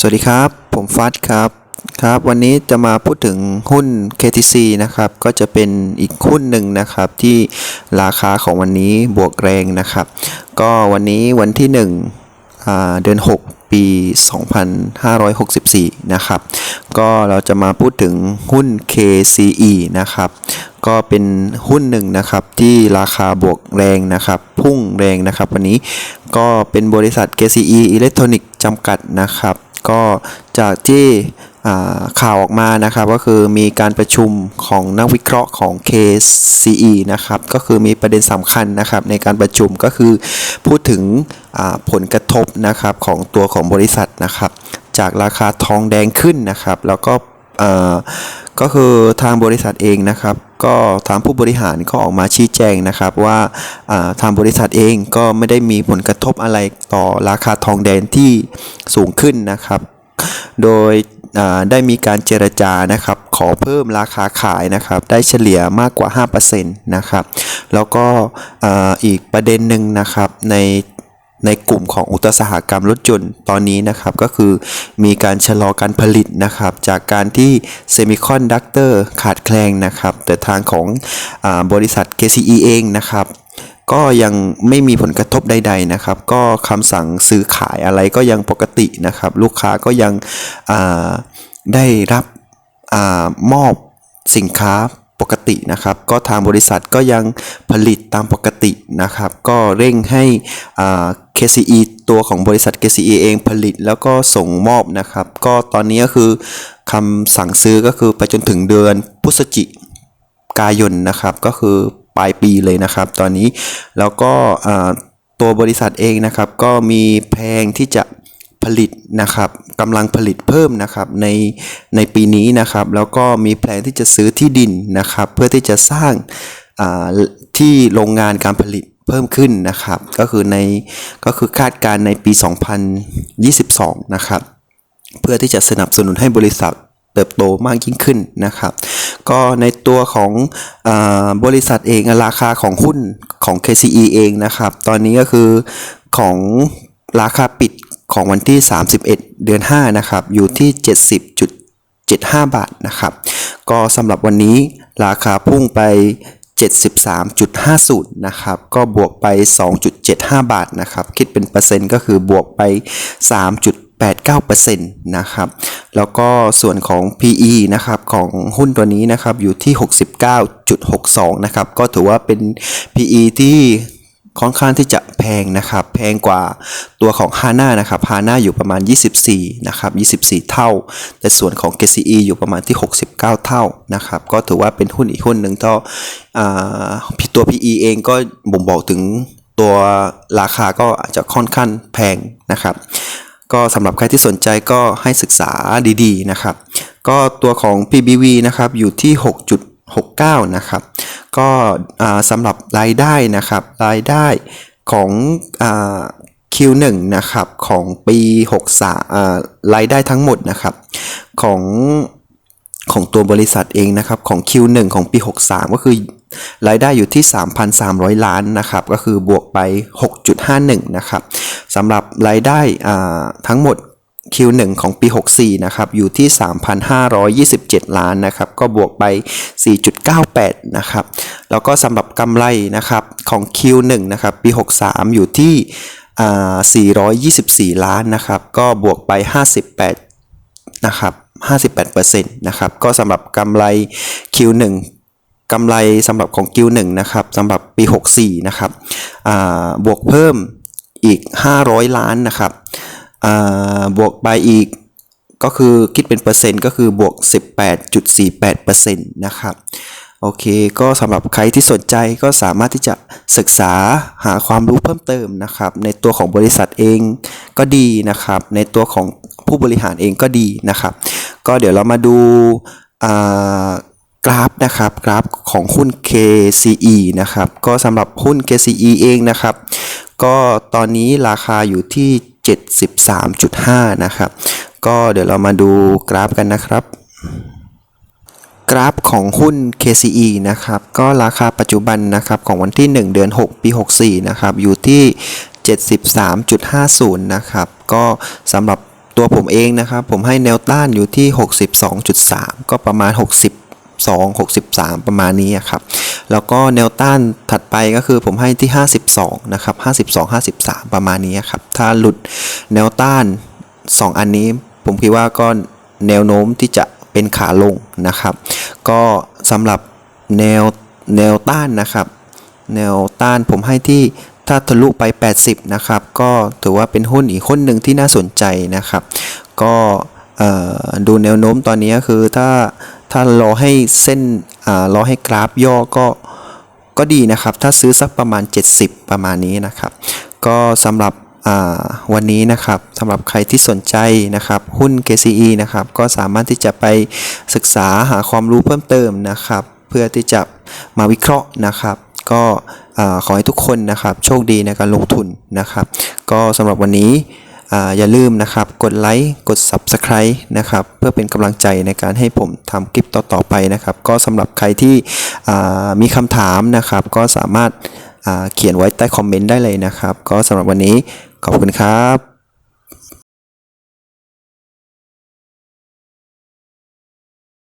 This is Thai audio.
สวัสดีครับ ผมฟัดครับ ครับ วันนี้จะมาพูดถึงหุ้น KTC นะครับ ก็จะเป็นอีกหุ้นหนึ่งนะครับ ที่ราคาของวันนี้บวกแรงนะครับ ก็วันนี้วันที่1อ่าเดือน 6 ปี 2564 นะครับ ก็เราจะมาพูดถึงหุ้น KCE นะครับ ก็เป็นหุ้นหนึ่งนะครับที่ราคาบวกแรงนะครับ พุ่งแรงนะครับ วันนี้ก็เป็นบริษัท KCE Electronic จำกัดนะครับ ก็จากที่ข่าวออกมานะครับก็คือมีการประชุมของนักวิเคราะห์ของ KCE นะครับก็คือมีประเด็นสำคัญนะครับในการประชุมก็คือพูดถึงผลกระทบนะครับของตัวของบริษัทนะครับ จากราคาทองแดงขึ้นนะครับ แล้วก็ ก็คือทางบริษัทเองนะครับ ก็ทางผู้บริหารก็ออกมาชี้แจงนะครับว่าทางบริษัทเองก็ไม่ได้มีผลกระทบอะไรต่อราคาทองแดงที่สูงขึ้นนะครับ โดยได้มีการเจรจานะครับ ขอเพิ่มราคาขายนะครับ ได้เฉลี่ยมากกว่า 5%นะครับ แล้วก็อีกประเด็นหนึ่งนะครับใน ในกลุ่มของอุตสาหกรรมรถยนต์ตอนนี้นะครับ ก็คือมีการชะลอการผลิตนะครับ จากการที่เซมิคอนดักเตอร์ขาดแคลนนะครับ แต่ทางของอบริษัท KCE เองนะครับก็ยังไม่มีผลกระทบใด ๆนะครับ ก็คำสั่งซื้อขายอะไรก็ยังปกตินะครับ ลูกค้าก็ยังได้รับอมอบสินค้า ปกตินะครับ ก็ทางบริษัทก็ยังผลิตตามปกตินะครับ ก็เร่งให้ KCE ตัวของบริษัท KCE เองผลิตแล้วก็ส่งมอบนะครับ ก็ตอนนี้ก็คือคำสั่งซื้อก็คือไปจนถึงเดือนพฤศจิกายนนะครับ ก็คือปลายปีเลยนะครับ ตอนนี้แล้วก็ตัวบริษัทเองนะครับ ก็มีแพงที่จะ ลิตนะครับกำลังผลิตเพิ่มนะครับในในปีนี้นะครับ แล้วก็มีแพลนที่จะซื้อที่ดินนะครับ เพื่อที่จะสร้างที่โรงงานการผลิตเพิ่มขึ้นนะครับ ก็คือในก็คือคาดการณ์ในปี 2022 นะครับ เพื่อที่จะสนับสนุนให้บริษัทเติบโตมากยิ่งขึ้นนะครับ ก็ในตัวของอบริษัทเองราคาของหุ้นของ KCE เองนะครับ ตอนนี้ก็คือของราคาปิด ของวันที่ 31 เดือน 5 นะครับ อยู่ที่ 70.75 บาทนะครับ ก็สำหรับวันนี้ราคาพุ่งไป 73.50 นะครับ ก็บวกไป 2.75 บาทนะครับ คิดเป็นเปอร์เซ็นต์ก็คือบวกไป 3.89%นะครับ แล้วก็ส่วนของ PE นะครับของหุ้นตัวนี้นะครับอยู่ที่ 69.62 นะครับ ก็ถือว่าเป็น PE ที่ ค่อนข้างที่จะแพงนะครับ แพงกว่าตัวของ HANA นะครับ HANA อยู่ประมาณ 24นะครับ24 เท่า แต่ส่วนของ KCE อยู่ประมาณที่ 69 เท่านะครับ ก็ถือว่าเป็นหุ้นอีกหุ้นหนึ่งที่ตัว PE เองก็บ่งบอกถึงตัวราคาก็อาจจะค่อนข้างแพงนะครับ ก็สำหรับใครที่สนใจก็ให้ศึกษาดีๆนะครับ ก็ตัวของ PBV นะครับอยู่ที่ 6.69 นะครับ ก็สำหรับรายได้นะครับ รายได้ของอ Q1 นะครับ ของปี63รายได้ทั้งหมดนะครับ ของของตัวบริษัทเองนะครับ ของ Q1 ของปี 63 ก็คือรายได้อยู่ที่ 3,300 ล้านนะครับ ก็คือบวกไป 6.51 นะครับสำหรับรายได้ทั้งหมด Q1 ของปี 64 นะครับ อยู่ที่ 3,527 ล้านนะครับ ก็บวกไป 4.98 นะครับ แล้วก็สำหรับกำไรนะครับของ Q1 นะครับ ปี 63 อยู่ที่ 424 ล้านนะครับ ก็บวกไป 58 นะครับ 58%นะครับ ก็สำหรับกำไร Q1 กำไรสำหรับของ Q1 นะครับสำหรับปี 64 นะครับบวกเพิ่มอีก 500 ล้านนะครับ บวกไปอีกก็คือคิดเป็นเปอร์เซ็นต์ก็คือบวก 18.48%นะครับโอเค ก็สำหรับใครที่สนใจก็สามารถที่จะศึกษาหาความรู้เพิ่มเติมนะครับ ในตัวของบริษัทเองก็ดีนะครับ ในตัวของผู้บริหารเองก็ดีนะครับ ก็เดี๋ยวเรามาดูอ่ากราฟนะครับกราฟของหุ้น KCE นะครับ ก็สำหรับหุ้น KCE เองนะครับ ก็ตอนนี้ราคาอยู่ที่ 73.5 นะครับ ก็เดี๋ยวเรามาดูกราฟกันนะครับ กราฟของหุ้น KCE นะครับ ก็ราคาปัจจุบันนะครับของวันที่ 1 เดือน 6 ปี 64 นะครับ อยู่ที่ 73.50 นะครับ ก็สำหรับตัวผมเองนะครับ ผมให้แนวต้านอยู่ที่ 62.3 ก็ประมาณ 62 63 ประมาณนี้ครับ แล้วก็แนวต้านถัดไปก็คือผมให้ที่ 52 นะครับ 52 53 ประมาณนี้ครับ ถ้าหลุดแนวต้าน 2 อันนี้ ผมคิดว่าก็แนวโน้มที่จะเป็นขาลงนะครับ ก็สำหรับแนวแนวต้านนะครับ แนวต้านผมให้ที่ถ้าทะลุไป 80 นะครับ ก็ถือว่าเป็นหุ้นอีกหุ้นหนึ่งที่น่าสนใจนะครับ ก็ดูแนวโน้มตอนนี้คือถ้า ถ้ารอให้เส้นอ่ารอให้กราฟย่อก็ก็ดีนะครับ ถ้าซื้อสักประมาณ 70 ประมาณนี้นะครับ ก็สำหรับอ่าวันนี้นะครับสำหรับใครที่สนใจนะครับหุ้น KCE นะครับก็สามารถที่จะไปศึกษาหาความรู้เพิ่มเติมนะครับ เพื่อที่จะมาวิเคราะห์นะครับ ก็อ่าขอให้ทุกคนนะครับ โชคดีในการลงทุนนะครับ ก็สำหรับวันนี้ อย่าลืมนะครับ กดไลค์กด Subscribe นะครับ เพื่อเป็นกำลังใจในการให้ผมทำคลิปต่อๆไปนะครับ ก็สำหรับใครที่มีคำถามนะครับ ก็สามารถเขียนไว้ใต้คอมเมนต์ได้เลยนะครับ ก็สำหรับวันนี้ขอบคุณครับ